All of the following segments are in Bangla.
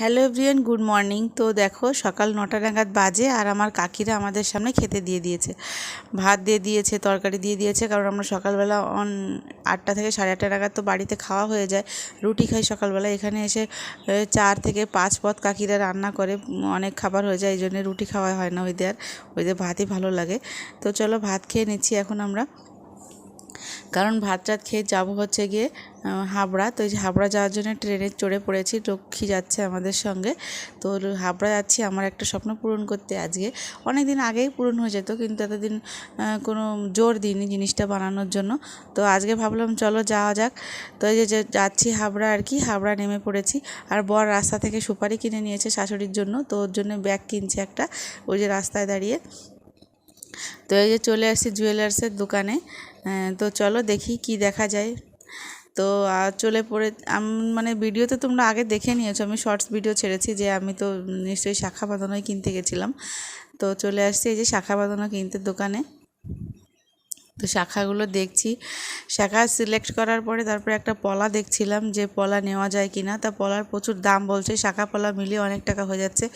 Hello everyone good morning. তো দেখো, সকাল নটা নাগাদ বাজে আর আমার কাকিরা আমাদের সামনে খেতে দিয়ে দিয়েছে। ভাত দিয়ে দিয়েছে, তরকারি দিয়ে দিয়েছে, কারণ আমরা সকালবেলা অন আটটা থেকে সাড়ে আটটা নাগাদ তো বাড়িতে খাওয়া হয়ে যায়। রুটি খাই সকালবেলা। এখানে এসে চার থেকে পাঁচ পদ কাকিরা রান্না করে, অনেক খাবার হয়ে যায়, এই জন্য রুটি খাওয়া হয় না ওইদের ওইদের ভাতই ভালো লাগে। তো চলো ভাত খেয়ে নিচ্ছি এখন আমরা। কারণ ভাত টাত খেয়ে যাব হচ্ছে গিয়ে হাবড়া। তো এই হাবড়া যাওয়ার জন্য ট্রেনে চড়ে পড়েছি লক্ষ্মী যাচ্ছে আমাদের সঙ্গে। তো হাবড়া যাচ্ছি, আমার একটা স্বপ্ন পূরণ করতে আজকে। অনেক দিন আগেই পূরণ হয়ে যেত, কিন্তু এতদিন কোনো জোর দিইনি জিনিসটা বানানোর জন্য। তো আজকে ভাবলাম চলো যাওয়া যাক। তো এই যে যাচ্ছি হাবড়া আর কি, হাবড়া নেমে পড়েছি। আর বর রাস্তা থেকে সুপারি কিনে নিয়েছে শাশুড়ির জন্য, তো ওর জন্য ব্যাগ কিনছে একটা, ওই যে রাস্তায় দাঁড়িয়ে। তো এই যে চলে আসছি জুয়েলার্সের দোকানে। তো চলো দেখি কি দেখা যায়। তো চলে পড়ে মানে ভিডিওতে তোমরা আগে দেখে নিয়েছো, আমি শর্টস ভিডিও ছেড়েছি যে আমি তো নিশ্চয়ই শাখা বাঁধানোই কিনতে গেছিলাম। তো চলে আসছি এই যে শাখা বাঁধানো কিনতে দোকানে। তো শাখাগুলো দেখছি। শাখা সিলেক্ট করার পরে তারপরে একটা পলা দেখছিলাম যে পলা নেওয়া যায় কি না তা পলার প্রচুর দাম বলছে, শাখা পলা মিলিয়ে অনেক টাকা হয়ে যাচ্ছে।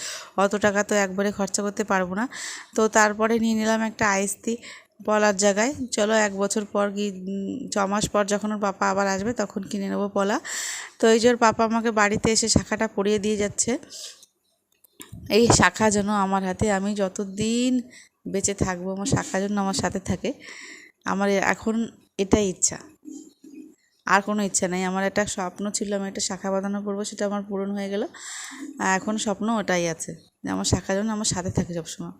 অত টাকা তো একবারে খরচা করতে পারব না। তো তারপরে নিয়ে নিলাম একটা আইসতি পলার জায়গায়। চলো, এক বছর পর কি ছ মাস পর যখন ওর পাপা আবার আসবে তখন কিনে নেব পলা। তো এই যে ওর পাপা আমাকে বাড়িতে এসে শাখাটা পরিয়ে দিয়ে যাচ্ছে। এই শাখা যেন আমার হাতে, আমি যতদিন বেঁচে থাকব, আমার শাখা যেন আমার সাথে থাকে, আমার এখন এটাই ইচ্ছা। আর কোনো ইচ্ছা নেই। আমার একটা স্বপ্ন ছিল, আমি একটা শাখা বাঁধানো করব, সেটা আমার পূরণ হয়ে গেল। এখন স্বপ্ন ওটাই আছে। আমার শাখা যেন আমার সাথে থাকে সবসময়।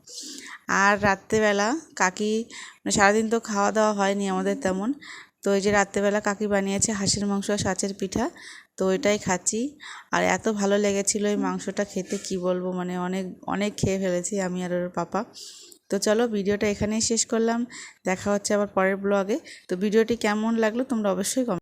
আর রাত্রেবেলা কাকি মানে সারাদিন তো খাওয়া দাওয়া হয়নি আমাদের তেমন, তো এই যে রাত্রেবেলা কাকি বানিয়েছে হাঁসের মাংস আর সাঁচের পিঠা, তো ওইটাই খাচ্ছি। আর এত ভালো লেগেছিল এই মাংসটা খেতে, কি বলব মানে অনেক অনেক খেয়ে ফেলেছি আমি আর ওর পাপা। তো চলো ভিডিওটা এখানেই শেষ করলাম, দেখা হচ্ছে আবার পরের ব্লগে তো ভিডিওটি কেমন লাগল তোমরা অবশ্যই কমেন্ট